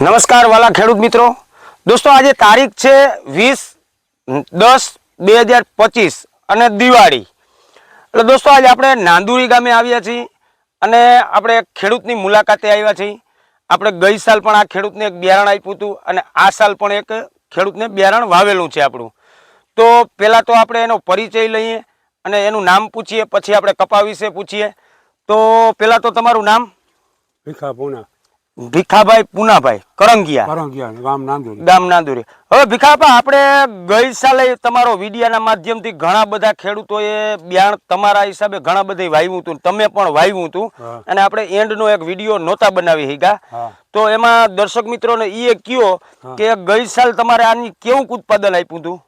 નમસ્કાર વાલા ખેડૂત મિત્રો. દોસ્તો, આજે તારીખ છે વીસ દસ બે હજાર પચીસ અને દિવાળી. એટલે દોસ્તો, આજે આપણે નાંદુરી ગામે આવ્યા છીએ અને આપણે ખેડૂતની મુલાકાતે આવ્યા છીએ. આપણે ગઈ સાલ પણ આ ખેડૂતને એક બિયારણ આપ્યું હતું અને આ સાલ પણ એક ખેડૂતને બિયારણ વાવેલું છે આપણું. તો પહેલાં તો આપણે એનો પરિચય લઈએ અને એનું નામ પૂછીએ, પછી આપણે કપા વિશે પૂછીએ. તો પહેલાં તો તમારું નામ? ભીખા પૂના ભીખાભાઈ પુનાભાઈ કરંગિયા. કરંગિયા ગામ નાંદુરી. ગામ નાંદુરી. હવે ભીખાપા આપણે ગઈ સાલે તમારો વિડિયાના માધ્યમથી ઘણા બધા ખેડૂતોએ બિયાણ તમારા હિસાબે ઘણા બધા વાવ્યું હતું તમે પણ વાવ્યું હતું. અને આપણે એન્ડનો એક વીડિયો નહોતા બનાવી હીગા તો એમાં દર્શક મિત્રોને એ કયો કે ગઈ સાલ તમારે આની કેવું ઉત્પાદન આપ્યું હતું?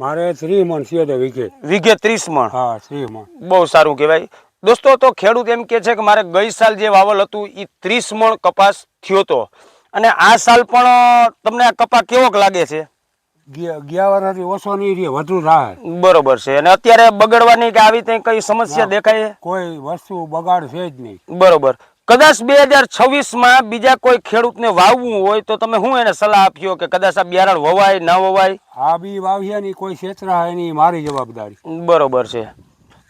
મારે ત્રીસ મણ છે તો વીઘે. વીઘે ત્રીસ મણ. હા ત્રીસ મણ બહુ સારું કહેવાય. દોસ્તો તો ખેડૂત એમ કે છે કે મારે ગઈ સાલ જે વાવલ હતું એ ત્રીસ મણ કપાસ થયો તો. અને આ સાલ પણ તમને આ કપા કેવોક લાગે છે? ગયા ગયા ઓછો નહીં રહે વધુ રાહ બરોબર છે. અને અત્યારે બગડવાની કે આવી ત્યાં કઈ સમસ્યા દેખાય? કોઈ વસ્તુ બગાડ છે જ નહીં. બરોબર. કદાચ બે હજાર છવ્વીસમાં બીજા કોઈ ખેડૂતને વાવવું હોય તો તમે શું એને સલાહ આપ્યો કે કદાચ આ બિયારણ વવાય ના વવાય? આ બી વાવ્યા ની કોઈ ક્ષેત્ર એની મારી જવાબદારી. બરોબર છે.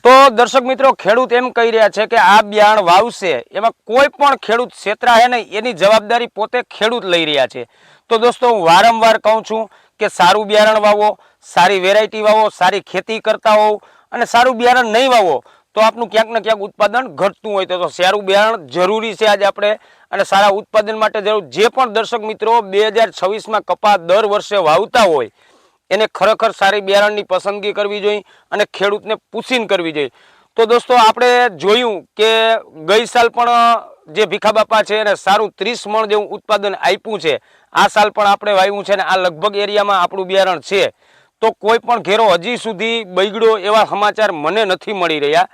તો દર્શક મિત્રો, ખેડૂત એમ કહી રહ્યા છે કે આ બિયારણ વાવશે. એમાં કોઈ પણ ખેડૂત ક્ષેત્રાય નહીં, એની જવાબદારી પોતે ખેડૂત લઈ રહ્યા છે. તો દોસ્તો, હું વારંવાર કહું છું કે સારું બિયારણ વાવો, સારી વેરાયટી વાવો, સારી ખેતી કરતા હોવ અને સારું બિયારણ નહીં વાવો તો આપનું ક્યાંક ને ક્યાંક ઉત્પાદન ઘટતું હોય તો સારું બિયારણ જરૂરી છે આજે આપણે અને સારા ઉત્પાદન માટે જરૂર. જે પણ દર્શક મિત્રો બે હજાર છવ્વીસમાં કપાસ દર વર્ષે વાવતા હોય એને ખરેખર સારી બિયારણની પસંદગી કરવી જોઈએ અને ખેડૂતને પૂછીને કરવી જોઈએ. તો દોસ્તો, આપણે જોયું કે ગઈ સાલ પણ જે ભીખા બાપા છે એને સારું ત્રીસ મણ જેવું ઉત્પાદન આપ્યું છે. આ સાલ પણ આપણે વાવ્યું છે અને આ લગભગ એરિયામાં આપણું બિયારણ છે. તો કોઈ પણ ઘેરો હજી સુધી બગડ્યો એવા સમાચાર મને નથી મળી રહ્યા.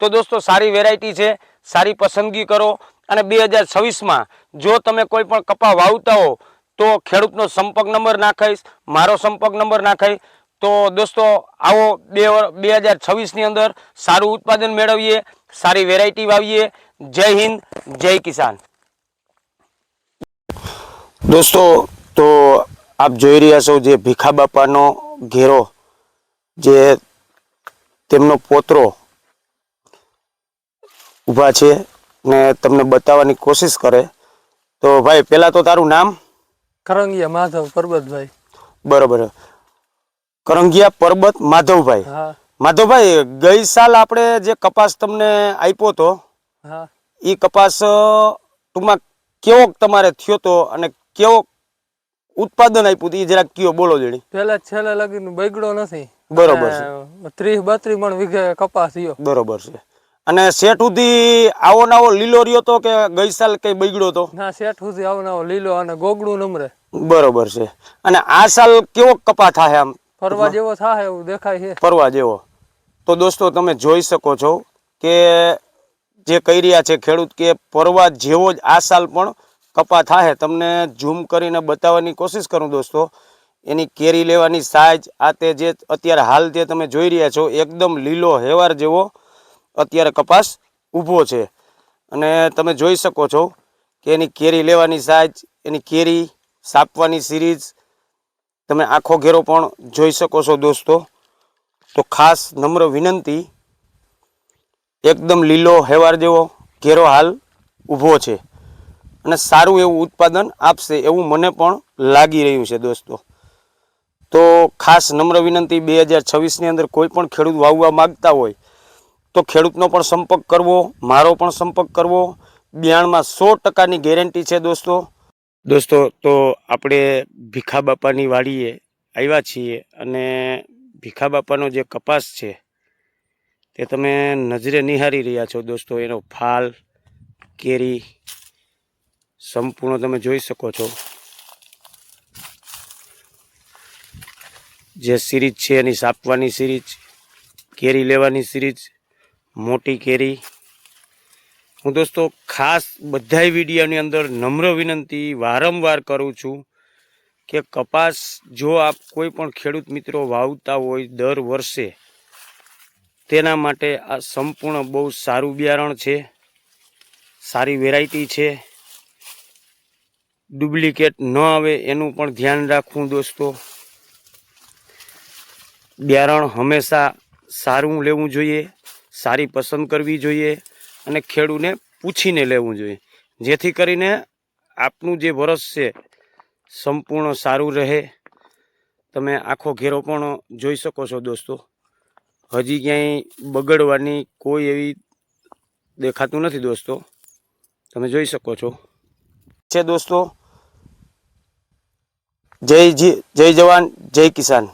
તો દોસ્તો, સારી વેરાયટી છે, સારી પસંદગી કરો અને બે હજાર છવ્વીસમાં જો તમે કોઈ પણ કપા વાવતા હો તો ખેડૂતનો સંપર્ક નંબર નાખાઈશ, મારો સંપર્ક નંબર નાખાઈ. તો દોસ્તો, આવો બે બે હજાર છવ્વીસની અંદર સારું ઉત્પાદન મેળવીએ, સારી વેરાયટી વાવીએ. જય હિન્દ, જય કિસાન. દોસ્તો, તો આપ જોઈ રહ્યા છો જે ભીખા બાપાનો ઘેરો, જે તેમનો પોતરો ઊભા છે ને તમને બતાવવાની કોશિશ કરે. તો ભાઈ, પહેલાં તો તારું નામ? કરંગિયા માધવ પરબતભાઈ. બરોબર. કરંગિયા પરબત માધવભાઈ. હા. માધવભાઈ ગઈ સાલ આપણે જે કપાસ તમને આપ્યો તો હા. એ કપાસ ટૂંકમાં કેવો તમારે થયો તો અને કેવો ઉત્પાદન આપ્યું હતું એ જરાક કયો બોલો જણી. પેલા છેલ્લે લગીન બગડો નથી. બરોબર છે. ત્રીસ બત્રીસ મણ વીઘે કપાસ થયો. બરોબર છે. અને શેઠ સુધી આવો નાવો લીલો રહ્યો તો કે ગઈ સાલ કઈ બગડ્યો તો? ના શેઠ સુધી આવો નાવો લીલો અને ગોગડું નમરે. બરોબર છે. અને આ સાલ કેવો કપા થાય આમ? ફરવા જેવો થાય એવું દેખાય છે. ફરવા જેવો. તો દોસ્તો તમે જોઈ શકો છો કે જે કહી રહ્યા છે ખેડૂત કે ફરવા જેવો જ આ સાલ પણ કપા થાય તમને ઝૂમ કરીને બતાવવાની કોશિશ કરું દોસ્તો. એની કેરી લેવાની સાઈઝ આ તે જે અત્યારે હાલ જે તમે જોઈ રહ્યા છો એકદમ લીલો હેવાર જેવો અત્યારે કપાસ ઊભો છે. અને તમે જોઈ શકો છો કે એની કેરી લેવાની સાઈજ એની કેરી સાપવાની સિરીઝ તમે આખો ઘેરો પણ જોઈ શકો છો દોસ્તો. તો ખાસ નમ્ર વિનંતી, એકદમ લીલો હેવાર જેવો ઘેરો હાલ ઊભો છે. અને સારું એવું ઉત્પાદન આપશે એવું મને પણ લાગી રહ્યું છે દોસ્તો. તો ખાસ નમ્ર વિનંતી, બે હજાર છવ્વીસની અંદર કોઈ પણ ખેડૂત વાવવા માગતા હોય તો ખેડૂતનો પણ સંપર્ક કરવો, મારો પણ સંપર્ક કરવો. બિયાણમાં સો ટકાની ગેરંટી છે દોસ્તો. દોસ્તો, તો આપણે ભીખા બાપાની વાડીએ આવ્યા છીએ અને ભીખા બાપાનો જે કપાસ છે, તે તમે નજરે નિહારી રહ્યા છો દોસ્તો. એનો ફાલ, કેરી સંપૂર્ણ તમે જોઈ શકો છો. જે સિરીજ છે એની સાપવાની સિરીજ, કેરી લેવાની સિરીજ મોટી કેરી. હું દોસ્તો ખાસ બધાય વિડીયોની અંદર નમ્ર વિનંતી વારંવાર કરું છું કે કપાસ જો આપ કોઈ પણ ખેડૂત મિત્રો વાવતા હોય દર વર્ષે, તેના માટે આ સંપૂર્ણ બહુ સારું બિયારણ છે, સારી વેરાયટી છે. ડુપ્લિકેટ ન આવે એનું પણ ધ્યાન રાખવું દોસ્તો. બિયારણ હંમેશા સારું લેવું જોઈએ. સારી પસંદ કરવી જોઈએ અને ખેડૂને પૂછીને લેવું જોઈએ. જેથી કરીને આપનું જે વરસ છે, સંપૂર્ણ સારું રહે. તમે આખો ઘેરો પણ જોઈ શકો છો દોસ્તો. હજી ક્યાંય બગડવાની કોઈ એવી દેખાતું નથી દોસ્તો. તમે જોઈ શકો છો. છે દોસ્તો. જય જય જવાન, જય કિસાન.